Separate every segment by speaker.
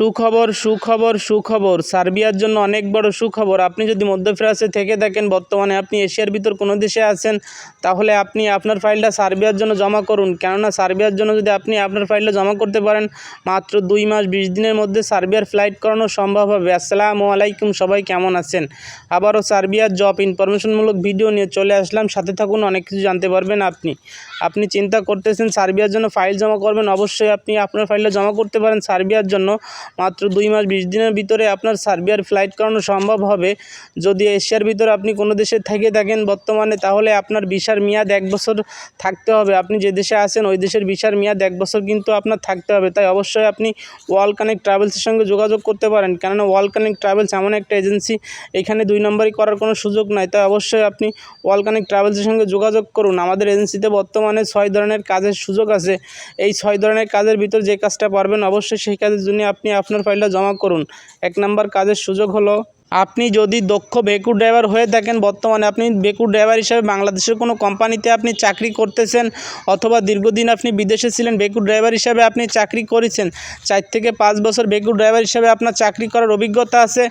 Speaker 1: সুখবর সুখবর সুখবর। সার্বিয়ার জন্য অনেক বড় সুখবর। আপনি যদি মধ্যপ্রাচ্যে থেকে থাকেন, বর্তমানে আপনি এশিয়ার ভিতর কোনো দেশে আছেন, তাহলে আপনি আপনার ফাইলটা সার্বিয়ার জন্য জমা করুন। কেননা সার্বিয়ার জন্য যদি আপনি আপনার ফাইলটা জমা করতে পারেন, মাত্র দুই মাস বিশ দিনের মধ্যে সার্বিয়ার ফ্লাইট করানো সম্ভব হবে। আসসালামু আলাইকুম, সবাই কেমন আছেন? আবারও সার্বিয়ার জব ইনফরমেশনমূলক ভিডিও নিয়ে চলে আসলাম। সাথে থাকুন, অনেক কিছু জানতে পারবেন আপনি। আপনি চিন্তা করতেছেন, সার্বিয়ার জন্য ফাইল জমা করবেন? অবশ্যই আপনি আপনার ফাইলটা জমা করতে পারেন সার্বিয়ার জন্য। মাত্র দুই মাস বিশ দিনের ভিতরে আপনার সার্বিয়ার ফ্লাইট করানো সম্ভব হবে। যদি এশিয়ার ভিতরে আপনি কোনো দেশে থেকে থাকেন বর্তমানে, তাহলে আপনার ভিসার মেয়াদ এক বছর থাকতে হবে। আপনি যে দেশে আছেন, ওই দেশের ভিসার মেয়াদ এক বছর কিন্তু আপনার থাকতে হবে। তাই অবশ্যই আপনি ওয়াল কানেক্ট ট্রাভেলসের সঙ্গে যোগাযোগ করতে পারেন। কেননা ওয়াল কানেক্ট ট্রাভেলস এমন একটা এজেন্সি, এখানে দুই নম্বরই করার কোনো সুযোগ নাই। তাই অবশ্যই আপনি ওয়াল কানেক্ট ট্রাভেলসের সঙ্গে যোগাযোগ করুন। আমাদের এজেন্সিতে বর্তমানে ছয় ধরনের কাজের সুযোগ আছে। এই ছয় ধরনের কাজের ভিতর যে কাজটা পারবেন, অবশ্যই সেই কাজের জন্য আপনি আপনার ফাইলটা জমা করুন। এক নাম্বার কাজের সুযোগ হলো আপনি যদি দক্ষ বেকু ড্রাইভার হয়ে থাকেন বর্তমানে, আপনি বেকু ড্রাইভার হিসাবে বাংলাদেশের কোনো কোম্পানিতে আপনি চাকরি করতেছেন অথবা দীর্ঘদিন আপনি বিদেশে ছিলেন বেকু ড্রাইভার হিসাবে আপনি চাকরি করেছেন, চার থেকে পাঁচ বছর বেকু ড্রাইভার হিসাবে আপনার চাকরি করার অভিজ্ঞতা আছে,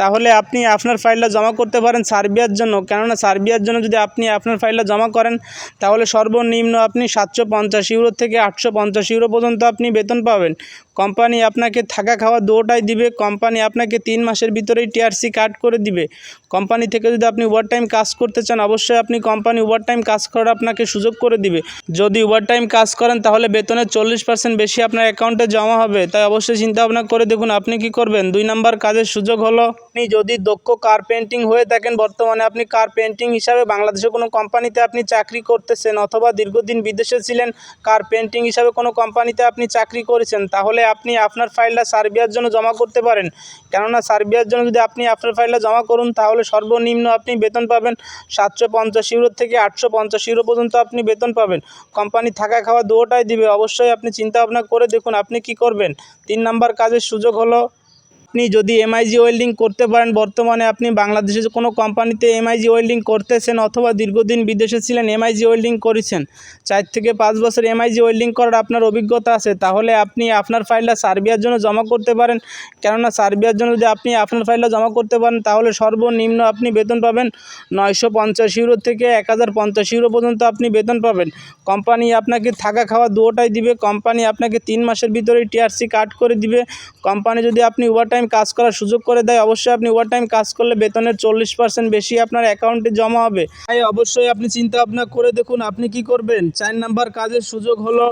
Speaker 1: তাহলে আপনি আপনার ফাইলটা জমা করতে পারেন সার্বিয়ার জন্য। কেননা সার্বিয়ার জন্য যদি আপনি আপনার ফাইলটা জমা করেন, তাহলে সর্বনিম্ন আপনি সাতশো পঞ্চাশ ইউরো থেকে আটশো পঞ্চাশ ইউরো পর্যন্ত আপনি বেতন পাবেন। কোম্পানি আপনাকে থাকা খাওয়া দুটাই দিবে, কোম্পানি আপনাকে তিন মাসের ভিতরেই টিআরসি কাট করে দিবে। কোম্পানি থেকে যদি আপনি ওভার টাইম কাজ করতে চান, অবশ্যই আপনি কোম্পানি ওভার টাইম কাজ করার আপনাকে সুযোগ করে দিবে। যদি ওভার টাইম কাজ করেন, তাহলে বেতনের চল্লিশ পার্সেন্ট বেশি আপনার অ্যাকাউন্টে জমা হবে। তাই অবশ্যই চিন্তা ভাবনা করে দেখুন, আপনি কি করবেন? দুই নাম্বার কাজের সুযোগ হলো আপনি যদি দক্ষ কার পেন্টিং হয়ে থাকেন, বর্তমানে আপনি কার পেন্টিং হিসাবে বাংলাদেশের কোনো কোম্পানিতে আপনি চাকরি করতেছেন অথবা দীর্ঘদিন বিদেশে ছিলেন কার পেন্টিং হিসাবে কোনো কোম্পানিতে আপনি চাকরি করেছেন, তাহলে আপনি আপনার ফাইলটা সার্বিয়ার জন্য জমা করতে পারেন। কেননা সার্বিয়ার জন্য যদি আপনি আপনার ফাইলটা জমা করুন, তাহলে সর্বনিম্ন আপনি বেতন পাবেন সাতশো পঞ্চাশ ইউরো থেকে আটশো পঞ্চাশ ইউরো পর্যন্ত আপনি বেতন পাবেন। কোম্পানি থাকা খাওয়া দুটোটাই দিবে। অবশ্যই আপনি চিন্তা ভাবনা করে দেখুন আপনি কি করবেন। তিন নাম্বার কাজের সুযোগ হলো আপনি যদি এমআইজি ওয়েল্ডিং করতে পারেন, বর্তমানে আপনি বাংলাদেশের কোনো কোম্পানিতে এমআইজি ওয়েল্ডিং করতেছেন অথবা দীর্ঘদিন বিদেশে ছিলেন এমআইজি ওয়েল্ডিং করেছেন, চার থেকে পাঁচ বছর এমআইজি ওয়েল্ডিং করার আপনার অভিজ্ঞতা আছে, তাহলে আপনি আপনার ফাইলটা সার্বিয়ার জন্য জমা করতে পারেন। কেননা সার্বিয়ার জন্য যদি আপনি আপনার ফাইলটা জমা করতে পারেন, তাহলে সর্বনিম্ন আপনি বেতন পাবেন নয়শো পঞ্চাশ ইউরো থেকে এক হাজার পঞ্চাশ ইউরো পর্যন্ত আপনি বেতন পাবেন। কোম্পানি আপনাকে থাকা খাওয়া দুটোটাই দিবে, কোম্পানি আপনাকে তিন মাসের ভিতরেই টিআরসি কাট করে দিবে। কোম্পানি যদি আপনি ওভার টাইম কাজ করার সুযোগ করে দেয়, অবশ্যই আপনি ওভার টাইম কাজ করলে বেতনের চল্লিশ পার্সেন্ট বেশি আপনার অ্যাকাউন্টে জমা হবে। তাই অবশ্যই আপনি চিন্তা ভাবনা করে দেখুন, আপনি কি করবেন? চার নাম্বার কাজের সুযোগ হলো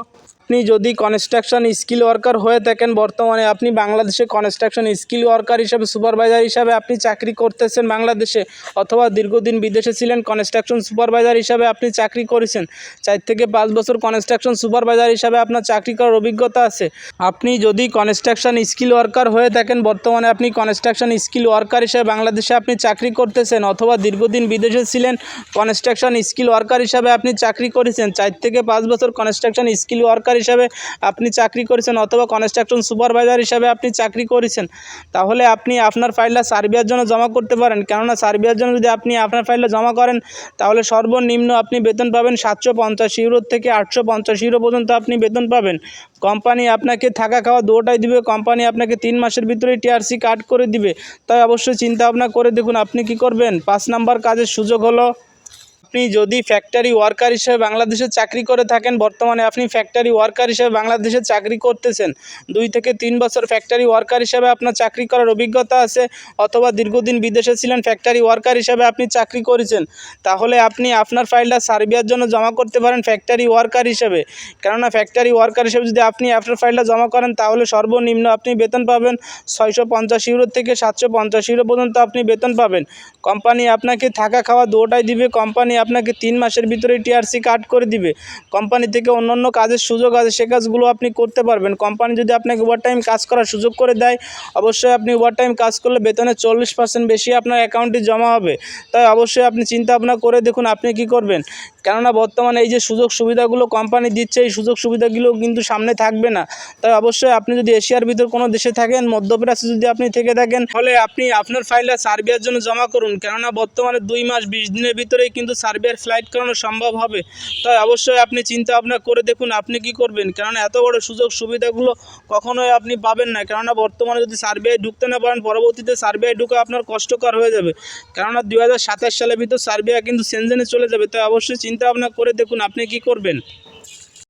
Speaker 1: আপনি যদি কনস্ট্রাকশন স্কিল ওয়ার্কার হয়ে থাকেন বর্তমানে, আপনি বাংলাদেশে কনস্ট্রাকশন স্কিল ওয়ার্কার হিসাবে সুপারভাইজার হিসাবে আপনি চাকরি করতেছেন বাংলাদেশে অথবা দীর্ঘদিন বিদেশে ছিলেন কনস্ট্রাকশন সুপারভাইজার হিসাবে আপনি চাকরি করেছেন। চার থেকে পাঁচ বছর কনস্ট্রাকশন সুপারভাইজার হিসাবে আপনার চাকরি করার অভিজ্ঞতা আছে। আপনি যদি কনস্ট্রাকশন স্কিল ওয়ার্কার হয়ে থাকেন, বর্তমানে আপনি কনস্ট্রাকশন স্কিল ওয়ার্কার হিসাবে বাংলাদেশে আপনি চাকরি করতেছেন অথবা দীর্ঘদিন বিদেশে ছিলেন কনস্ট্রাকশন স্কিল ওয়ার্কার হিসাবে আপনি চাকরি করেছেন, চার থেকে পাঁচ বছর কনস্ট্রাকশন স্কিল ওয়ার্কার হিসাবে আপনি চাকরি করেছেন অথবা কনস্ট্রাকশন সুপারভাইজার হিসাবে আপনি চাকরি করেছেন, তাহলে আপনি আপনার ফাইলটা সার্বিয়ার জন্য জমা করতে পারেন। কেননা সার্বিয়ার জন্য যদি আপনি আপনার ফাইলটা জমা করেন, তাহলে সর্বনিম্ন আপনি বেতন পাবেন সাতশো পঞ্চাশ ইউরো থেকে আটশো পঞ্চাশ ইউরো পর্যন্ত আপনি বেতন পাবেন। কোম্পানি আপনাকে থাকা খাওয়া দুটোটাই দিবে, কোম্পানি আপনাকে তিন মাসের ভিতরেই টিআরসি কাট করে দিবে। তাই অবশ্যই চিন্তা ভাবনা করে দেখুন, আপনি কি করবেন? পাঁচ নাম্বার কাজের সুযোগ হলো আপনি যদি ফ্যাক্টরি ওয়ার্কার হিসেবে বাংলাদেশে চাকরি করে থাকেন, বর্তমানে আপনি ফ্যাক্টরি ওয়ার্কার হিসেবে বাংলাদেশে চাকরি করতেছেন। দুই থেকে তিন বছর ফ্যাক্টরি ওয়ার্কার হিসেবে আপনার চাকরি করার অভিজ্ঞতা আছে, অথবা দীর্ঘদিন বিদেশে ছিলেন ফ্যাক্টরি ওয়ার্কার হিসেবে আপনি চাকরি করেছেন। তাহলে আপনি আপনার ফাইলটা সার্বিয়ার জন্য জমা করতে পারেন ফ্যাক্টরি ওয়ার্কার হিসেবে। কেননা ফ্যাক্টরি ওয়ার্কার হিসেবে যদি আপনি আপনার ফাইলটা জমা করেন, তাহলে সর্বনিম্ন আপনি বেতন পাবেন ছয়শো পঞ্চাশ ইউরো থেকে সাতশো পঞ্চাশ ইউরো পর্যন্ত আপনি বেতন পাবেন। কোম্পানি আপনাকে থাকা খাওয়া দুটোটাই দিবে কোম্পানি আপনাকে তিন মাসের ভিতরে টিআরসি কাট করে দিবে। কোম্পানি থেকে অন্য অন্য কাজের সুযোগ আছে, সে কাজগুলো আপনি করতে পারবেন। কোম্পানি যদি আপনাকে ওভার টাইম কাজ করার সুযোগ করে দেয়, অবশ্যই আপনি ওভার টাইম কাজ করলে বেতনের চল্লিশ পার্সেন্ট বেশি আপনার অ্যাকাউন্টে জমা হবে। তাই অবশ্যই আপনি চিন্তা ভাবনা করে দেখুন, আপনি কি করবেন? কেননা বর্তমানে এই যে সুযোগ সুবিধাগুলো কোম্পানি দিচ্ছে, এই সুযোগ সুবিধাগুলো কিন্তু সামনে থাকবে না। তাই অবশ্যই আপনি যদি এশিয়ার ভিতর কোনো দেশে থাকেন, মধ্যপ্রাচ্যে যদি আপনি থেকে থাকেন ফলে আপনি আপনার ফাইলটা সার্বিয়ার জন্য জমা করুন। কেননা বর্তমানে দুই মাস, বিশ দিনের ভিতরেই কিন্তু সার্বিয়ার ফ্লাইট করানো সম্ভব হবে। তাই অবশ্যই আপনি চিন্তা ভাবনা করে দেখুন আপনি কি করবেন। কেননা এত বড় সুযোগ সুবিধাগুলো কখনোই আপনি পাবেন না। কেননা বর্তমানে যদি সার্বিয়ায় ঢুকতে না পারেন, পরবর্তীতে সার্বিয়ায় ঢুকে আপনার কষ্টকর হয়ে যাবে। কেননা দুই হাজার সাতাশ সালের ভিতর সার্বিয়া কিন্তু সেনজেনে চলে যাবে। তাই অবশ্যই চিন্তা ভাবনা করে দেখুন আপনি কি করবেন?